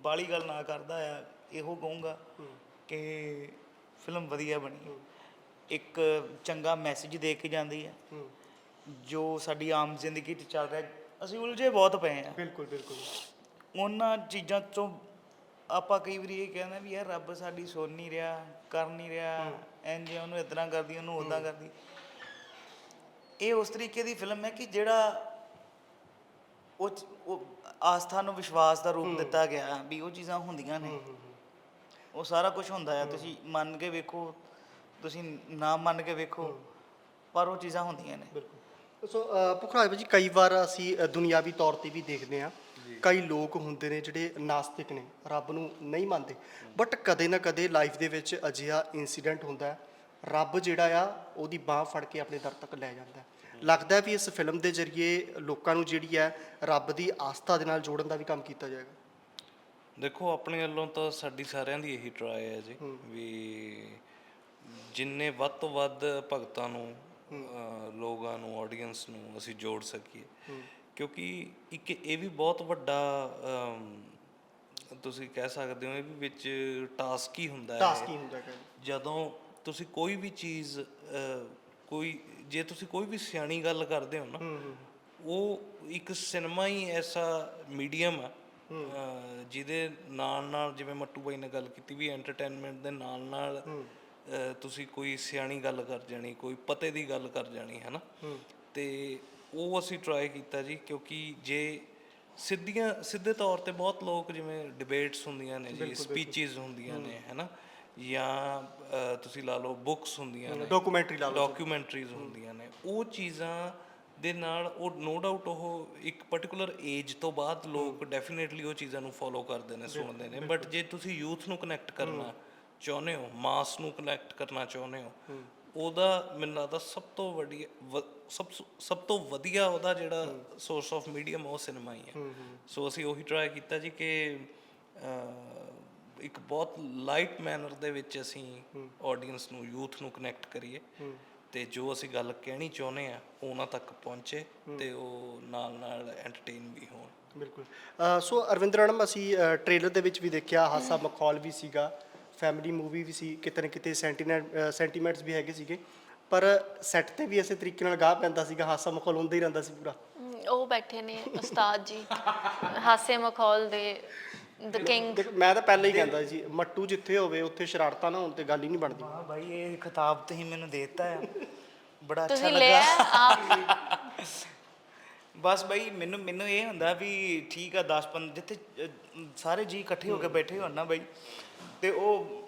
ਬਾਲੀ ਗੱਲ ਨਾ ਕਰਦਾ ਆ ਇਹੋ ਕਹੂੰਗਾ ਕਿ ਫਿਲਮ ਵਧੀਆ ਬਣੀ ਇੱਕ ਚੰਗਾ ਮੈਸੇਜ ਦੇ ਕੇ ਜਾਂਦੀ ਹੈ। ਜੋ ਸਾਡੀ ਆਮ ਜ਼ਿੰਦਗੀ 'ਚ ਚੱਲ ਰਿਹਾ ਅਸੀਂ ਉਲਝੇ ਬਹੁਤ ਪਏ ਆ ਬਿਲਕੁਲ ਬਿਲਕੁਲ। ਉਹਨਾਂ ਚੀਜ਼ਾਂ ਤੋਂ ਆਪਾਂ ਕਈ ਵਾਰੀ ਇਹ ਕਹਿੰਦੇ ਵੀ ਯਾਰ ਰੱਬ ਸਾਡੀ ਸੁਣ ਨਹੀਂ ਰਿਹਾ ਕਰ ਨਹੀਂ ਰਿਹਾ ਇੰਜ ਉਹਨੂੰ ਇਤਨਾ ਕਰਦੀ ਉਹਨੂੰ ਉਦਾਂ ਕਰਦੀ। ਇਹ ਉਸ ਤਰੀਕੇ ਦੀ ਫਿਲਮ ਹੈ ਕਿ ਜਿਹੜਾ ਉਹ 'ਚ- ਉਹ ਆਸਥਾ ਨੂੰ ਵਿਸ਼ਵਾਸ ਦਾ ਰੂਪ ਦਿੱਤਾ ਗਿਆ ਵੀ ਉਹ ਚੀਜ਼ਾਂ ਹੁੰਦੀਆਂ ਨੇ। ਉਹ ਸਾਰਾ ਕੁਝ ਹੁੰਦਾ ਹੈ। ਤੁਸੀਂ ਮੰਨ ਕੇ ਵੇਖੋ ਤੁਸੀਂ ਨਾ ਮੰਨ ਕੇ ਵੇਖੋ ਪਰ ਉਹ ਚੀਜ਼ਾਂ ਹੁੰਦੀਆਂ ਨੇ। ਬਿਲਕੁਲ। ਸੋ ਪੁਖਰਾਜ ਭਾਜੀ ਕਈ ਵਾਰ ਅਸੀਂ ਦੁਨਿਆਵੀ ਤੌਰ ਤੇ ਵੀ ਦੇਖਦੇ ਹਾਂ। ਕਈ ਲੋਕ ਹੁੰਦੇ ਨੇ ਜਿਹੜੇ ਨਾਸਤਿਕ ਨੇ ਰੱਬ ਨੂੰ ਨਹੀਂ ਮੰਨਦੇ। ਬਟ ਕਦੇ ਨਾ ਕਦੇ ਲਾਈਫ ਦੇ ਵਿੱਚ ਅਜਿਹਾ ਇਨਸੀਡੈਂਟ ਹੁੰਦਾ ਹੈ। ਰੱਬ ਜਿਹੜਾ ਆ ਉਹਦੀ ਬਾਹ ਫੜ ਕੇ ਆਪਣੇ ਦਰ ਤੱਕ ਲੈ ਜਾਂਦਾ ਲੱਗਦਾ ਵੀ ਇਸ ਫਿਲਮ ਦੇ ਜ਼ਰੀਏ ਲੋਕਾਂ ਨੂੰ ਜਿਹੜੀ ਹੈ ਰੱਬ ਦੀ ਆਸਥਾ ਦੇ ਨਾਲ ਜੋੜਨ ਦਾ ਵੀ ਕੰਮ ਕੀਤਾ ਜਾਏਗਾ। ਦੇਖੋ ਆਪਣੇ ਵੱਲੋਂ ਤਾਂ ਸਾਡੀ ਸਾਰਿਆਂ ਦੀ ਇਹੀ ਟਰਾਈ ਹੈ ਜੀ। ਵੀ ਜਿੰਨੇ ਵੱਧ ਤੋਂ ਵੱਧ ਭਗਤਾਂ ਨੂੰ ਅਹ, ਲੋਕਾਂ ਨੂੰ ਆਡੀਅנס ਨੂੰ ਅਸੀਂ ਜੋੜ ਸਕੀਏ। ਕਿਉਂਕਿ ਇੱਕ ਇਹ ਵੀ ਬਹੁਤ ਵੱਡਾ ਅਮ, ਤੁਸੀਂ ਕਹਿ ਸਕਦੇ ਹੋ ਇਹ ਵੀ ਵਿੱਚ ਟਾਸਕ ਹੀ ਹੁੰਦਾ ਹੈ। ਟਾਸਕ ਹੀ ਹੁੰਦਾ ਹੈ। ਜਦੋਂ ਤੁਸੀਂ ਕੋਈ ਵੀ ਚੀਜ਼ ਅਹ, ਕੋਈ ਜੇ ਤੁਸੀਂ ਕੋਈ ਵੀ ਸਿਆਣੀ ਗੱਲ ਕਰਦੇ ਹੋ ਨਾ ਉਹ ਇੱਕ ਸਿਨੇਮਾ ਹੀ ਐਸਾ ਮੀਡੀਅਮ ਆ। ਅਹ, ਜਿਹਦੇ ਨਾਲ ਨਾਲ ਜਿਵੇਂ ਮੱਟੂ ਬਾਈ ਨੇ ਗੱਲ ਕੀਤੀ ਵੀ ਐਂਟਰਟੇਨਮੈਂਟ ਦੇ ਨਾਲ ਨਾਲ ਤੁਸੀਂ ਕੋਈ ਸਿਆਣੀ ਗੱਲ ਕਰ ਜਾਣੀ ਕੋਈ ਪਤੇ ਦੀ ਗੱਲ ਕਰ ਜਾਣੀ ਹੈ। ਨਾ ਤੇ ਉਹ ਅਸੀਂ ਟਰਾਈ ਕੀਤਾ ਜੀ ਕਿਉਂਕਿ ਜੇ ਸਿੱਧੀਆਂ ਸਿੱਧੇ ਤੌਰ ਤੇ ਬਹੁਤ ਲੋਕ ਜਿਵੇਂ ਡਿਬੇਟਸ ਹੁੰਦੀਆਂ ਨੇ ਜੀ ਸਪੀਚਸ ਹੁੰਦੀਆਂ ਨੇ ਹੈਨਾ? ਜਾਂ ਤੁਸੀਂ ਲਾ ਲਓ ਬੁੱਕਸ ਹੁੰਦੀਆਂ ਨੇ ਡਾਕੂਮੈਂਟਰੀ ਲਾ ਲਓ ਡਾਕੂਮੈਂਟਰੀਜ਼ ਹੁੰਦੀਆਂ ਨੇ ਉਹ ਚੀਜ਼ਾਂ ਦੇ ਨਾਲ ਉਹ ਨੋ ਡਾਊਟ ਉਹ ਇੱਕ ਪਾਰਟਿਕੂਲਰ ਏਜ ਤੋਂ ਬਾਅਦ ਲੋਕ ਡੈਫੀਨੇਟਲੀ ਉਹ ਚੀਜ਼ਾਂ ਨੂੰ ਫੋਲੋ ਕਰਦੇ ਨੇ ਸੁਣਦੇ ਨੇ। ਬਟ ਜੇ ਤੁਸੀਂ ਯੂਥ ਨੂੰ ਕਨੈਕਟ ਕਰਨਾ ਚਾਹੁੰਦੇ ਹੋ ਮਾਸ ਨੂੰ ਕਨੈਕਟ ਕਰਨਾ ਚਾਹੁੰਦੇ ਹੋ ਉਹਦਾ ਮੈਨੂੰ ਲੱਗਦਾ ਸਭ ਤੋਂ ਵੱਡੀ ਸਭ ਸਭ ਤੋਂ ਵਧੀਆ ਉਹਦਾ ਜਿਹੜਾ ਸੋਰਸ ਆਫ ਮੀਡੀਅਮ ਉਹ ਸਿਨੇਮਾ ਹੀ ਹੈ। ਸੋ ਅਸੀਂ ਉਹੀ ਟਰਾਈ ਕੀਤਾ ਜੀ ਕਿ ਇੱਕ ਬਹੁਤ ਲਾਈਟ ਮੈਨਰ ਦੇ ਵਿੱਚ ਅਸੀਂ ਆਡੀਅנס ਨੂੰ ਯੂਥ ਨੂੰ ਕਨੈਕਟ ਕਰੀਏ। ਤੇ ਜੋ ਅਸੀਂ ਗੱਲ ਕਹਿਣੀ ਚਾਹੁੰਦੇ ਆ ਉਹਨਾਂ ਤੱਕ ਪਹੁੰਚੇ ਤੇ ਉਹ ਨਾਲ ਨਾਲ ਐਂਟਰਟੇਨ ਵੀ ਹੋਣ। ਬਿਲਕੁਲ। ਸੋ ਅਰਵਿੰਦਰ ਅਸੀਂ ਟ੍ਰੇਲਰ ਦੇ ਵਿੱਚ ਵੀ ਦੇਖਿਆ ਹਾਸਾ ਮਖੌਲ ਵੀ ਸੀਗਾ। ਫੈਮਿਲੀ ਮੂਵੀ ਵੀ ਸੀ ਕਿਤੇ ਨਾ ਕਿਤੇ ਸੈਂਟੀਮੈਂਟ ਸੈਂਟੀਮੈਂਟਸ ਵੀ ਹੈਗੇ ਸੀਗੇ। ਪਰ ਸੈੱਟ ਤੇ ਵੀ ਇਸੇ ਤਰੀਕੇ ਨਾਲ ਗਾਹ ਪੈਂਦਾ ਸੀਗਾ ਹਾਸਾ ਮਖੌਲ ਹੁੰਦਾ ਹੀ ਰਹਿੰਦਾ ਸੀ ਪੂਰਾ। ਉਹ ਬੈਠੇ ਨੇ ਉਸਤਾਦ ਜੀ ਹਾਸੇ ਮਖੌਲ ਦੇ ਦ ਕਿੰਗ ਮੈਂ ਤਾਂ ਪਹਿਲਾਂ ਹੀ ਕਹਿੰਦਾ ਸੀ ਮੱਟੂ ਜਿੱਥੇ ਹੋਵੇ ਉੱਥੇ ਸ਼ਰਾਰਤਾਂ ਨਾ ਹੋਣ ਤੇ ਗੱਲ ਹੀ ਨਹੀਂ ਬਣਦੀ। ਹਾਂ ਭਾਈ ਇਹ ਖਿਤਾਬ ਤੁਸੀਂ ਮੈਨੂੰ ਦੇਤਾ ਹੈ ਬੜਾ ਅੱਛਾ ਤੁਸੀਂ ਲੱਗਾ। ਬਸ ਭਾਈ ਮੈਨੂੰ ਮੈਨੂੰ ਇਹ ਹੁੰਦਾ ਵੀ ਠੀਕ ਆ 10 15 ਜਿੱਥੇ ਸਾਰੇ ਜੀ ਇਕੱਠੇ ਹੋ ਕੇ ਬੈਠੇ ਹੋਣ ਨਾ ਭਾਈ ਤੇ ਉਹ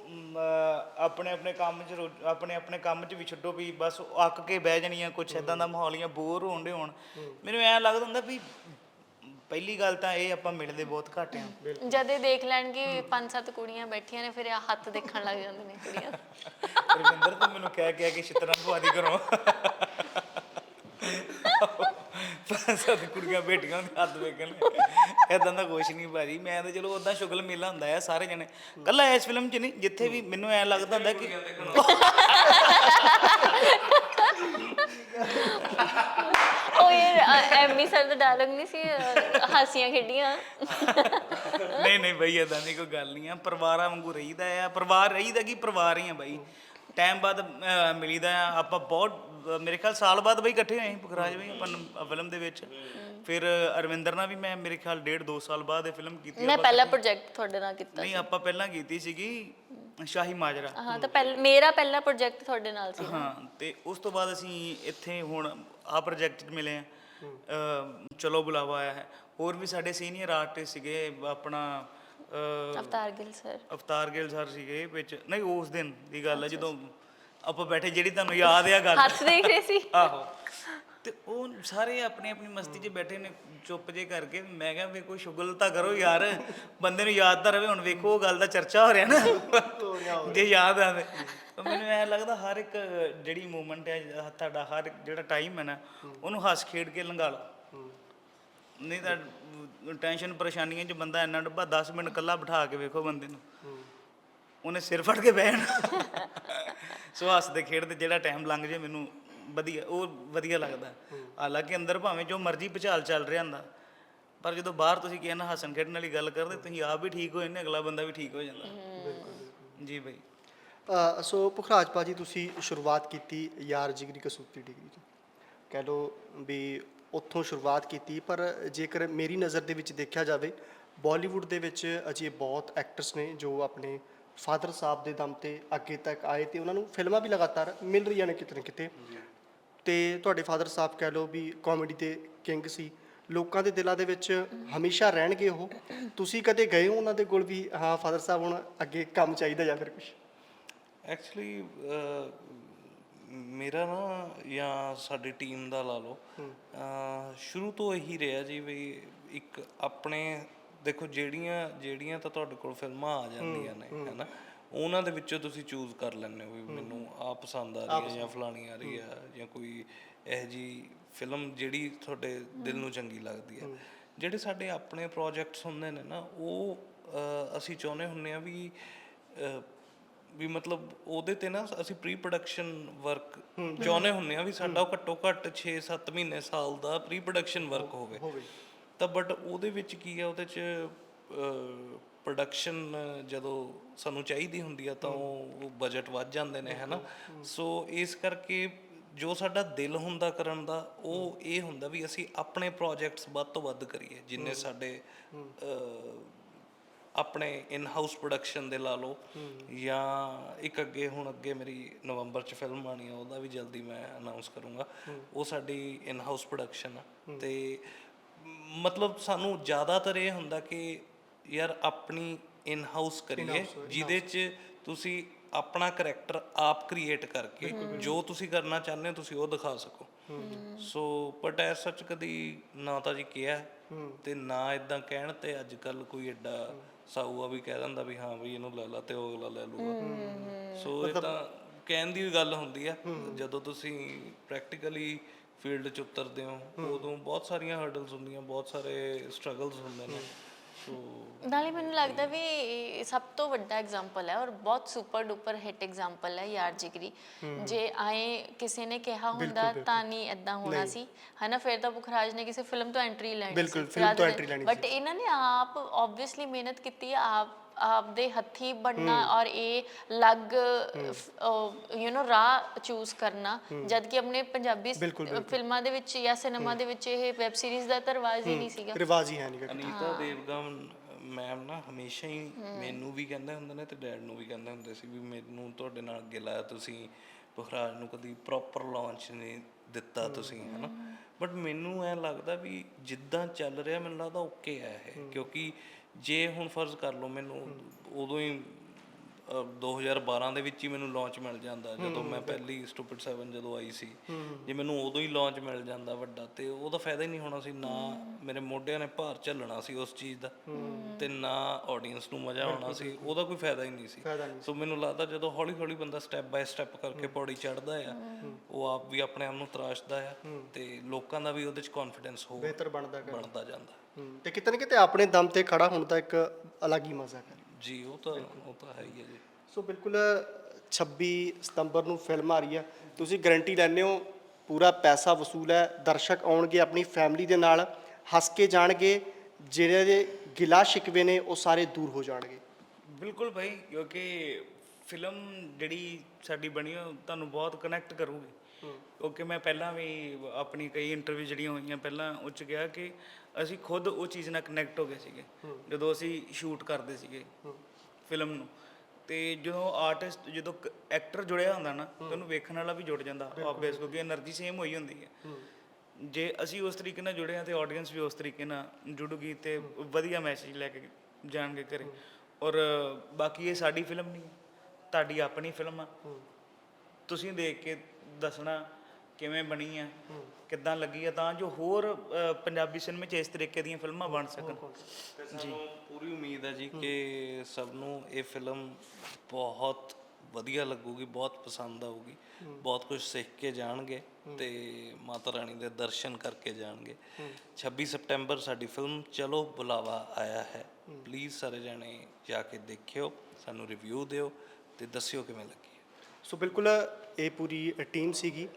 ਆਪਣੇ ਆਪਣੇ ਕੰਮ 'ਚ ਰੋ- ਆਪਣੇ ਆਪਣੇ ਕੰਮ 'ਚ ਵੀ ਛੱਡੋ ਵੀ ਬਸ ਉਹ ਅੱਕ ਕੇ ਬਹਿ ਜਾਣੀਆਂ ਕੁਛ ਐਦਾਂ ਦਾ ਮਾਹੌਲ ਜਾਂ ਬੋਰ ਹੋਣ। ਦੇ ਹੋਣ ਮੈਨੂੰ ਐਂ ਲੱਗਦਾ ਹੁੰਦਾ ਵੀ ਪਹਿਲੀ ਗੱਲ ਤਾਂ ਇਹ ਆਪਾਂ ਮਿਲਦੇ ਬਹੁਤ ਘੱਟ ਆ। ਜਦ ਇਹ ਦੇਖ ਲੈਣਗੇ ਪੰਜ ਸੱਤ ਕੁੜੀਆਂ ਬੈਠੀਆਂ ਨੇ ਫਿਰ ਇਹ ਹੱਥ ਦੇਖਣ ਲੱਗ ਜਾਂਦੇ ਨੇ ਕੁੜੀਆਂ। ਰਵਿੰਦਰ ਤੂੰ ਮੈਨੂੰ ਕਹਿ ਕਹਿ ਕੇ ਛਿੱਤਰਾਂ ਪਵਾਦੀ ਕਰੋ। ਪੰਜ ਸੱਤ ਕੁੜੀਆਂ ਬੇਟੀਆਂ ਦੇ ਹੱਥ ਵੇਖਣ ਐਦਾਂ ਦਾ ਕੁਛ ਨਹੀਂ ਭਾਜੀ। ਮੈਂ ਤਾਂ ਚਲੋ ਉਦਾਂ ਸ਼ੁਗਲ ਮੇਲਾ ਹੁੰਦਾ ਆ ਸਾਰੇ ਜਣੇ। ਕੱਲਾ ਇਸ ਫਿਲਮ 'ਚ ਨਹੀਂ ਜਿੱਥੇ ਵੀ ਮੈਨੂੰ ਐ ਲੱਗਦਾ ਹੁੰਦਾ ਕਿ ਉਹ ਇਹ ਐਮੀ ਸਰ ਦਾ ਡਾਇਲੌਗ ਨਹੀਂ ਸੀ ਅ, ਹਾਸੀਆਂ ਖੇਡੀਆਂ? ਨਹੀਂ ਨਹੀਂ ਬਈ ਐਦਾਂ ਦੀ ਕੋਈ ਗੱਲ ਨਹੀਂ ਆ। ਪਰਿਵਾਰਾਂ ਵਾਂਗੂ ਰਹੀਦਾ ਆ। ਪਰਿਵਾਰ ਰਹੀਦਾ ਕੀ ਪਰਿਵਾਰ ਹੀ ਆ ਬਾਈ ਟਾਈਮ ਬਾਅਦ ਅਹ, ਮਿਲੀਦਾ ਆ। ਆਪਾਂ ਬਹੁਤ ਅਹ, ਮੇਰੇ ਖਿਆਲ ਸਾਲ ਬਾਅਦ ਬਈ ਇਕੱਠੇ ਹੋਏ ਸੀ ਪੁਖਰਾਜ ਬਈ ਆਪਾਂ ਫਿਲਮ ਦੇ ਵਿੱਚ। ਫਿਰ ਅਰਵਿੰਦਰ ਨਾਲ ਵੀ ਮੈਂ ਮੇਰੇ ਖਿਆਲ ਡੇਢ ਦੋ ਸਾਲ ਬਾਅਦ ਇਹ ਫਿਲਮ ਕੀਤੀ ਮੈਂ ਆਪਾਂ ਪਹਿਲਾ ਪ੍ਰੋਜੈਕਟ ਤੁਹਾਡੇ ਨਾਲ ਕੀਤਾ ਨਹੀਂ ਆਪਾਂ ਪਹਿਲਾਂ ਕੀਤੀ ਸੀਗੀ ਸ਼ਾਹੀ ਮਾਜਰਾ। ਹਾਂ ਤਾਂ ਪਹਿਲ ਮੇਰਾ ਪਹਿਲਾ ਪ੍ਰੋਜੈਕਟ ਤੁਹਾਡੇ ਨਾਲ ਸੀ। ਹਾਂ ਤੇ ਉਸ ਤੋਂ ਬਾਅਦ ਅਸੀਂ ਇੱਥੇ ਹੁਣ ਆ ਪ੍ਰੋਜੈਕਟ 'ਚ ਮਿਲੇ ਆ ਚਲੋ ਬੁਲਾਵਾ ਆਇਆ ਹੈ। ਹੋਰ ਵੀ ਸਾਡੇ ਸੀਨੀਅਰ ਆਰਟਿਸਟ ਸੀਗੇ ਆਪਣਾ ਅਹ, ਅਵਤਾਰ ਗਿੱਲ ਸਰ ਅਵਤਾਰ ਗਿੱਲ ਸਰ ਸੀਗੇ ਵਿੱਚ। ਨਹੀਂ ਉਸ ਦਿਨ ਦੀ ਗੱਲ ਹੈ ਜਦੋਂ ਆਪਾਂ ਬੈਠੇ ਜਿਹੜੀ ਤੁਹਾਨੂੰ ਯਾਦ ਆ ਗੱਲ। ਹੱਥ ਦੇਖ ਰਹੇ ਸੀ। ਆਹੋ। ਤੇ ਉਹ ਸਾਰੇ ਆਪਣੀ ਆਪਣੀ ਮਸਤੀ 'ਚ ਬੈਠੇ ਨੇ ਚੁੱਪ ਜੇ ਕਰਕੇ। ਮੈਂ ਕਿਹਾ ਵੀ ਕੋਈ ਸ਼ੁਗਲ ਤਾਂ ਕਰੋ ਯਾਰ। ਬੰਦੇ ਨੂੰ ਯਾਦ ਤਾਂ ਰਵੇ ਹੁਣ ਵੇਖੋ ਉਹ ਗੱਲ ਦਾ ਚਰਚਾ ਹੋ ਰਿਹਾ ਨਾ। ਜੇ ਯਾਦ ਆਵੇ। ਤਾਂ ਮੈਨੂੰ ਐ ਲੱਗਦਾ ਹਰ ਇੱਕ ਜਿਹੜੀ ਮੂਮੈਂਟ ਹੈ ਤੁਹਾਡਾ ਹਰ ਜਿਹੜਾ ਟਾਈਮ ਹੈ ਨਾ ਉਹਨੂੰ ਹੱਸ ਖੇਡ ਕੇ ਲੰਘਾ ਲਓ। ਨਹੀਂ ਤਾਂ ਟੈਨਸ਼ਨ ਪਰੇਸ਼ਾਨੀਆਂ 'ਚ ਬੰਦਾ ਇੰਨਾ ਡੱਬਾ 10 ਮਿੰਟ ਇਕੱਲਾ ਬਿਠਾ ਕੇ ਵੇਖੋ ਬੰਦੇ ਨੂੰ। ਉਹਨੇ ਸਿਰ ਫੜ ਕੇ ਬਹਿਣ। ਸੋ ਹੱਸਦੇ ਖੇਡਦੇ ਜਿਹੜਾ ਟਾਈਮ ਲੰਘ ਜੇ ਮੈਨੂੰ ਵਧੀਆ ਉਹ ਵਧੀਆ ਲੱਗਦਾ। ਹਾਲਾਂਕਿ ਅੰਦਰ ਭਾਵੇਂ ਜੋ ਮਰਜ਼ੀ ਭੁਚਾਲ ਚੱਲ ਰਿਹਾ ਹੁੰਦਾ ਪਰ ਜਦੋਂ ਬਾਹਰ ਤੁਸੀਂ ਕਿਸੇ ਨਾਲ ਹੱਸਣ ਖੇਡਣ ਵਾਲੀ ਗੱਲ ਕਰਦੇ ਤੁਸੀਂ ਆਪ ਵੀ ਠੀਕ ਹੋ ਜਾਂਦੇ ਅਗਲਾ ਬੰਦਾ ਵੀ ਠੀਕ ਹੋ ਜਾਂਦਾ। ਜੀ ਅ, ਸੋ ਪੁਖਰਾਜ ਭਾਜੀ ਤੁਸੀਂ ਸ਼ੁਰੂਆਤ ਕੀਤੀ ਯਾਰ ਜਿਗਰੀ ਕਸੂਤੀ ਡਿਗਰੀ ਤੋਂ। ਕਹਿ ਲਓ ਵੀ ਉੱਥੋਂ ਸ਼ੁਰੂਆਤ ਕੀਤੀ ਪਰ ਜੇਕਰ ਮੇਰੀ ਨਜ਼ਰ ਦੇ ਵਿੱਚ ਦੇਖਿਆ ਜਾਵੇ ਬਾਲੀਵੁੱਡ ਦੇ ਵਿੱਚ ਅਜੇ ਬਹੁਤ ਐਕਟਰਸ ਨੇ ਜੋ ਆਪਣੇ ਫਾਦਰ ਸਾਹਿਬ ਦੇ ਦਮ ਤੇ ਅੱਗੇ ਤੱਕ ਆਏ ਤੇ ਉਹਨਾਂ ਨੂੰ ਫਿਲਮਾਂ ਵੀ ਲਗਾਤਾਰ ਮਿਲ ਰਹੀਆਂ ਨੇ ਕਿਤੇ ਨਾ ਕਿਤੇ। ਤੇ ਤੁਹਾਡੇ ਫਾਦਰ ਸਾਹਿਬ ਕਹਿ ਲਓ ਵੀ ਕਾਮੇਡੀ ਦੇ ਕਿੰਗ ਸੀ। ਲੋਕਾਂ ਦੇ ਦਿਲਾਂ ਦੇ ਵਿੱਚ ਹਮੇਸ਼ਾ ਰਹਿਣਗੇ ਉਹ। ਤੁਸੀਂ ਕਦੇ ਗਏ ਹੋ ਉਹਨਾਂ ਦੇ ਕੋਲ ਵੀ ਹਾਂ ਫਾਦਰ ਸਾਹਿਬ ਹੁਣ ਅੱਗੇ ਕੰਮ ਚਾਹੀਦਾ ਜਾਂ ਫਿਰ ਕੁਝ ਐਕਚੁਅਲੀ ਮੇਰਾ ਨਾ ਜਾਂ ਸਾਡੀ ਟੀਮ ਦਾ ਲਾ ਲਓ ਸ਼ੁਰੂ ਤੋਂ ਇਹੀ ਰਿਹਾ ਜੀ ਵੀ ਇੱਕ ਆਪਣੇ ਦੇਖੋ ਜਿਹੜੀਆਂ ਜਿਹੜੀਆਂ ਤਾਂ ਤੁਹਾਡੇ ਕੋਲ ਫਿਲਮਾਂ ਆ ਜਾਂਦੀਆਂ ਨੇ ਹੈਨਾ? ਉਹਨਾਂ ਦੇ ਵਿੱਚੋਂ ਤੁਸੀਂ ਚੂਜ਼ ਕਰ ਲੈਂਦੇ ਹੋ ਵੀ ਮੈਨੂੰ ਆ ਪਸੰਦ ਆ ਰਹੀ ਹੈ ਜਾਂ ਫਲਾਣੀ ਆ ਰਹੀ ਹੈ। ਜਾਂ ਕੋਈ ਇਹ ਜੀ ਫਿਲਮ ਜਿਹੜੀ ਤੁਹਾਡੇ ਦਿਲ ਨੂੰ ਚੰਗੀ ਲੱਗਦੀ ਹੈ। ਜਿਹੜੇ ਸਾਡੇ ਆਪਣੇ ਪ੍ਰੋਜੈਕਟਸ ਹੁੰਦੇ ਨੇ ਨਾ ਉਹ ਅਸੀਂ ਚਾਹੁੰਦੇ ਹੁੰਨੇ ਆ ਵੀ ਵੀ ਮਤਲਬ ਉਹਦੇ ਤੇ ਨਾ ਅਸੀਂ ਪ੍ਰੀ ਪ੍ਰੋਡਕਸ਼ਨ ਵਰਕ ਚਾਹੁੰਦੇ ਹੁੰਨੇ ਆ ਵੀ ਸਾਡਾ ਉਹ ਘੱਟੋ ਘੱਟ 6-7 ਮਹੀਨੇ ਸਾਲ ਦਾ ਪ੍ਰੀ ਪ੍ਰੋਡਕਸ਼ਨ ਵਰਕ ਹੋਵੇ। ਤਾਂ ਬਟ ਉਹਦੇ ਵਿੱਚ ਕੀ ਆ ਉਹਦੇ ਚ ਪ੍ਰੋਡਕਸ਼ਨ ਜਦੋਂ ਸਾਨੂੰ ਚਾਹੀਦੀ ਹੁੰਦੀ ਆ ਤਾਂ ਉਹ ਬਜਟ ਵੱਧ ਜਾਂਦੇ ਨੇ ਹੈਨਾ? ਸੋ ਇਸ ਕਰਕੇ ਜੋ ਸਾਡਾ ਦਿਲ ਹੁੰਦਾ ਕਰਨ ਦਾ ਉਹ ਇਹ ਹੁੰਦਾ ਵੀ ਅਸੀਂ ਆਪਣੇ ਪ੍ਰੋਜੈਕਟਸ ਵੱਧ ਤੋਂ ਵੱਧ ਕਰੀਏ ਜਿੰਨੇ ਸਾਡੇ ਆਪਣੇ ਇਨ ਹਾਊਸ ਪ੍ਰੋਡਕਸ਼ਨ ਦੇ ਲਾ ਲਓ। ਜਾਂ ਇੱਕ ਅੱਗੇ ਹੁਣ ਅੱਗੇ ਮੇਰੀ ਨਵੰਬਰ ਚ ਫਿਲਮ ਆਣੀ ਆ ਉਹਦਾ ਵੀ ਜਲਦੀ ਮੈਂ ਅਨਾਉਂਸ ਕਰੂੰਗਾ। ਉਹ ਸਾਡੀ ਇਨ ਹਾਊਸ ਪ੍ਰੋਡਕਸ਼ਨ ਆ ਤੇ ਮਤਲਬ ਸਾਨੂੰ ਜ਼ਿਆਦਾਤਰ ਇਹ ਹੁੰਦਾ ਕਿ ਯਾਰ ਆਪਣੀ ਇਨ ਹਾਊਸ ਕਰੀਏ ਜਿਹਦੇ ਚ ਤੁਸੀਂ ਆਪਣਾ ਕਰੈਕਟਰ ਆਪ ਕ੍ਰੀਏਟ ਕਰਕੇ ਜੋ ਤੁਸੀਂ ਕਰਨਾ ਚਾਹੁੰਦੇ ਹੋ ਤੁਸੀਂ ਉਹ ਦਿਖਾ ਸਕੋ। ਸੋ ਬਟ ਐ ਸੱਚ ਕਦੀ ਨਾ ਤਾਂ ਜੀ ਕਿਹਾ ਤੇ ਨਾ ਇਦਾਂ ਕਹਿਣ ਤੇ ਅੱਜ ਕੱਲ ਕੋਈ ਐਡਾ ਸਾਊਆ ਵੀ ਕਹਿ ਦਿੰਦਾ ਵੀ ਹਾਂ ਵੀ ਇਹਨੂੰ ਲੈ ਲਾ ਤੇ ਉਹ ਅਗਲਾ ਲੈ ਲੂਗਾ। ਸੋ ਇਹ ਤਾਂ ਕਹਿਣ ਦੀ ਵੀ ਗੱਲ ਹੁੰਦੀ ਆ ਜਦੋਂ ਤੁਸੀਂ ਪ੍ਰੈਕਟੀਕਲੀ ਫੀਲਡ 'ਚ ਉਤਰਦੇ ਹੋ ਉਦੋਂ ਬਹੁਤ ਸਾਰੀਆਂ ਹਰਡਲਸ ਹੁੰਦੀਆਂ ਬਹੁਤ ਸਾਰੇ ਸਟਰਗਲਸ ਹੁੰਦੇ ਨੇ। ਸੋ ਨਾਲੇ ਮੈਨੂੰ ਲੱਗਦਾ ਵੀ ਸਭ ਤੋਂ ਵੱਡਾ ਐਗਜ਼ਾਮਪਲ ਹੈ ਔਰ ਬਹੁਤ ਸੁਪਰ ਡੂਪਰ ਹਿੱਟ ਐਗਜ਼ਾਮਪਲ ਹੈ ਯਾਰ ਜਿਗਰੀ। ਜੇ ਆਏ ਕਿਸੇ ਨੇ ਕਿਹਾ ਹੁੰਦਾ ਤਾਂ ਨਹੀਂ ਐਦਾਂ ਹੋਣਾ ਸੀ। ਹਨਾ ਫਿਰ ਤਾਂ ਪੁਖਰਾਜ ਨੇ ਕਿਸੇ ਫਿਲਮ ਤੋਂ ਐਂਟਰੀ ਲੈਣੀ ਬਿਲਕੁਲ, film ਤੋਂ entry ਲੈਣੀ ਬਟ ਇਹਨਾਂ ਨੇ ਆਪ ਆਬਵੀਅਸਲੀ ਮਿਹਨਤ ਕੀਤੀ ਆਪ ਆਪ ਦੇ ਹੱਥੀ ਬਣਨਾ ਔਰ ਇਹ ਲੱਗ ਯੂ نو ਰਾਹ ਚੂਜ਼ ਕਰਨਾ। ਜਦ ਕਿ ਆਪਣੇ ਪੰਜਾਬੀ ਫਿਲਮਾਂ ਦੇ ਵਿੱਚ ਜਾਂ ਸਿਨੇਮਾ ਦੇ ਵਿੱਚ ਇਹ ਵੈਬ ਸੀਰੀਜ਼ ਦਾ ਤਾਂ ਰਿਵਾਜ ਹੀ ਨਹੀਂ ਸੀਗਾ। ਰਿਵਾਜ ਹੀ ਹੈ ਨਹੀਂ। ਅਨੀਤਾ ਦੇਵਗਨ ਮੈਮ ਨਾ ਹਮੇਸ਼ਾ ਹੀ ਮੈਨੂੰ ਵੀ ਕਹਿੰਦੇ ਹੁੰਦੇ ਨੇ ਤੇ ਡੈਡ ਨੂੰ ਵੀ ਕਹਿੰਦੇ ਹੁੰਦੇ ਸੀ ਵੀ ਮੈਨੂੰ ਤੁਹਾਡੇ ਨਾਲ ਅੱਗੇ ਲਾਇਆ ਤੁਸੀਂ ਪੁਖਰਾਜ ਨੂੰ ਕਦੀ ਪ੍ਰੋਪਰ ਲਾਂਚ ਨਹੀਂ ਦਿੱਤਾ ਤੁਸੀਂ ਹਨਾ। ਬਟ ਮੈਨੂੰ ਐ ਲੱਗਦਾ ਵੀ ਜਿੱਦਾਂ ਚੱਲ ਰਿਹਾ ਮੈਨੂੰ ਲੱਗਦਾ ਓਕੇ ਹੈ ਇਹ। ਕਿਉਂਕਿ ਜੇ ਹੁਣ ਫਰਜ਼ ਕਰ ਲਓ ਮੈਨੂੰ ਉਦੋਂ ਹੀ ਅਹ 2012 ਦੇ ਵਿੱਚ ਹੀ ਮੈਨੂੰ ਲਾਂਚ ਮਿਲ ਜਾਂਦਾ ਜਦੋਂ ਮੈਂ ਪਹਿਲੀ ਸਟੂਪਿਡ 7 ਜਦੋਂ ਆਈ ਸੀ। ਜੇ ਮੈਨੂੰ ਉਦੋਂ ਹੀ ਲਾਂਚ ਮਿਲ ਜਾਂਦਾ ਵੱਡਾ ਤੇ ਉਹਦਾ ਫਾਇਦਾ ਹੀ ਨਹੀਂ ਹੋਣਾ ਸੀ ਨਾ ਮੇਰੇ ਮੋਢਿਆਂ ਨੇ ਭਾਰ ਝੱਲਣਾ ਸੀ ਉਸ ਚੀਜ਼ ਦਾ ਤੇ ਨਾ ਆਡੀਅנס ਨੂੰ ਮਜ਼ਾ ਆਉਣਾ ਸੀ ਉਹਦਾ ਕੋਈ ਫਾਇਦਾ ਹੀ ਨਹੀਂ ਸੀ। ਸੋ। ਮੈਨੂੰ ਲੱਗਦਾ ਜਦੋਂ ਹੌਲੀ ਹੌਲੀ ਬੰਦਾ ਸਟੈਪ ਬਾਏ ਸਟੈਪ ਕਰਕੇ ਪੌੜੀ ਚੜਦਾ ਆ ਉਹ ਆਪ ਵੀ ਆਪਣੇ ਆਪ ਨੂੰ ਤਰਾਸ਼ਦਾ ਆ ਤੇ ਲੋਕਾਂ ਦਾ ਵੀ ਉਹਦੇ ਚ ਕੌਨਫੀਡੈਂਸ ਹੋ ਬਿਹਤਰ। ਬਣਦਾ ਜਾਂਦਾ। ਹੂੰ, ਤੇ ਕਿਤੇ ਨਾ ਕਿਤੇ ਆਪਣੇ ਦਮ ਤੇ ਖੜਾ ਹੋਣ ਦਾ ਇੱਕ ਅਲੱਗ ਹੀ ਮਜ਼ਾ ਹੈ। ਜੀ ਉਹ ਤਾਂ ਉਹ ਤਾਂ ਹੈ ਹੀ ਹੈ ਜੀ। ਸੋ ਬਿਲਕੁਲ 26 ਸਤੰਬਰ ਨੂੰ ਫਿਲਮ ਆ ਰਹੀ ਹੈ। ਤੁਸੀਂ ਗਾਰੰਟੀ ਲੈਂਦੇ ਹੋ ਪੂਰਾ ਪੈਸਾ ਵਸੂਲ ਹੈ। ਦਰਸ਼ਕ ਆਉਣਗੇ ਆਪਣੀ ਫੈਮਿਲੀ ਦੇ ਨਾਲ ਹੱਸ ਕੇ ਜਾਣਗੇ। ਜਿਹੜੇ ਦੇ ਗਿਲਾ ਸ਼ਿਕਵੇ ਨੇ ਉਹ ਸਾਰੇ ਦੂਰ ਹੋ ਜਾਣਗੇ। ਬਿਲਕੁਲ ਭਾਈ ਕਿਉਂਕਿ ਫਿਲਮ ਜਿਹੜੀ ਸਾਡੀ ਬਣੀ ਉਹ ਤੁਹਾਨੂੰ ਬਹੁਤ ਕਨੈਕਟ ਕਰੂਗੀ। ਕਿਉਂਕਿ ਮੈਂ ਪਹਿਲਾਂ ਵੀ ਆਪਣੀ ਕਈ ਇੰਟਰਵਿਊ ਜਿਹੜੀਆਂ ਹੋਈਆਂ ਪਹਿਲਾਂ ਉਹ 'ਚ ਗਿਆ ਕਿ ਅਸੀਂ ਖੁਦ ਉਹ ਚੀਜ਼ ਨਾਲ ਕਨੈਕਟ ਹੋ ਗਏ ਸੀਗੇ। ਜਦੋਂ ਅਸੀਂ ਸ਼ੂਟ ਕਰਦੇ ਸੀਗੇ ਫਿਲਮ ਨੂੰ। ਤੇ ਜਦੋਂ ਆਰਟਿਸਟ ਜਦੋਂ ਐਕਟਰ ਜੁੜਿਆ ਹੁੰਦਾ ਨਾ ਤੇ ਉਹਨੂੰ ਵੇਖਣ ਵਾਲਾ ਵੀ ਜੁੜ ਜਾਂਦਾ ਆਬਵੀਅਸ ਕਿਉਂਕਿ એનર્ਜੀ ਸੇਮ ਹੋਈ ਹੁੰਦੀ ਹੈ। ਜੇ ਅਸੀਂ ਉਸ ਤਰੀਕੇ ਨਾਲ ਜੁੜੇ ਹਾਂ ਤੇ ਆਡੀਅנס ਵੀ ਉਸ ਤਰੀਕੇ ਨਾਲ ਜੁੜੂਗੀ ਤੇ ਵਧੀਆ ਮੈਸੇਜ ਲੈ ਕੇ ਜਾਣਗੇ ਘਰੇ। ਔਰ ਬਾਕੀ ਇਹ ਸਾਡੀ ਫਿਲਮ ਨਹੀਂ ਤੁਹਾਡੀ ਆਪਣੀ ਫਿਲਮ ਆ। ਤੁਸੀਂ ਦੇਖ ਕੇ ਦੱਸਣਾ ਕਿਵੇਂ ਬਣੀ ਆ ਕਿੱਦਾਂ ਲੱਗੀ ਆ ਤਾਂ ਜੋ ਹੋਰ ਅ, ਪੰਜਾਬੀ ਸਿਨੇਮੇ 'ਚ ਇਸ ਤਰੀਕੇ ਦੀਆਂ ਫਿਲਮਾਂ ਬਣ ਸਕਣ। ਤੇ ਸਾਨੂੰ ਪੂਰੀ ਉਮੀਦ ਹੈ ਜੀ ਕਿ ਸਭ ਨੂੰ ਇਹ ਫਿਲਮ ਬਹੁਤ ਵਧੀਆ ਲੱਗੂਗੀ ਬਹੁਤ ਪਸੰਦ ਆਊਗੀ। ਬਹੁਤ ਕੁਝ ਸਿੱਖ ਕੇ ਜਾਣਗੇ ਤੇ ਮਾਤਾ ਰਾਣੀ ਦੇ ਦਰਸ਼ਨ ਕਰਕੇ ਜਾਣਗੇ। 26 ਸਪਟੈਂਬਰ ਸਾਡੀ ਫਿਲਮ ਚਲੋ ਬੁਲਾਵਾ ਆਇਆ ਹੈ। ਪਲੀਜ਼ ਸਾਰੇ ਜਣੇ ਜਾ ਕੇ ਦੇਖਿਓ ਸਾਨੂੰ ਰਿਵਿਊ ਦਿਓ ਤੇ ਦੱਸਿਓ ਕਿਵੇਂ ਲੱਗੀ ਸੋ ਬਿਲਕੁਲ ਇਹ ਪੂਰੀ ਟੀਮ ਸੀਗੀ।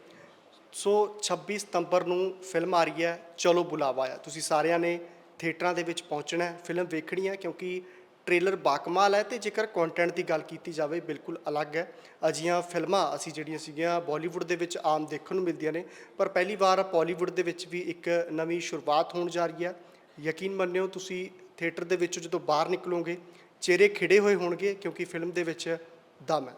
ਸੋ 26 ਸਤੰਬਰ ਨੂੰ ਫਿਲਮ ਆ ਰਹੀ ਹੈ, ਚਲੋ ਬੁਲਾਵਾ ਆ। ਤੁਸੀਂ ਸਾਰਿਆਂ ਨੇ ਥੀਏਟਰਾਂ ਦੇ ਵਿੱਚ ਪਹੁੰਚਣਾ ਹੈ ਫਿਲਮ ਵੇਖਣੀ ਹੈ, ਕਿਉਂਕਿ ਟ੍ਰੇਲਰ ਬਾਕਮਾਲ ਹੈ ਤੇ ਜੇਕਰ ਕੰਟੈਂਟ ਦੀ ਗੱਲ ਕੀਤੀ ਜਾਵੇ, ਬਿਲਕੁਲ ਅਲੱਗ ਹੈ। ਅਜੀਆਂ ਫਿਲਮਾਂ ਅਸੀਂ ਜਿਹੜੀਆਂ ਸੀਗੀਆਂ ਬਾਲੀਵੁੱਡ ਦੇ ਵਿੱਚ ਆਮ ਦੇਖਣ ਨੂੰ ਮਿਲਦੀਆਂ ਨੇ, ਪਰ ਪਹਿਲੀ ਵਾਰ ਬਾਲੀਵੁੱਡ ਦੇ ਵਿੱਚ ਵੀ ਇੱਕ ਨਵੀਂ ਸ਼ੁਰੂਆਤ ਹੋਣ ਜਾ ਰਹੀ ਹੈ। ਯਕੀਨ ਮੰਨਿਓ, ਤੁਸੀਂ ਥੀਏਟਰ ਦੇ ਵਿੱਚੋਂ ਜਦੋਂ ਬਾਹਰ ਨਿਕਲੋਗੇ, ਚਿਹਰੇ ਖਿੜੇ ਹੋਏ ਹੋਣਗੇ, ਕਿਉਂਕਿ ਫਿਲਮ ਦੇ ਵਿੱਚ ਦਮ ਹੈ।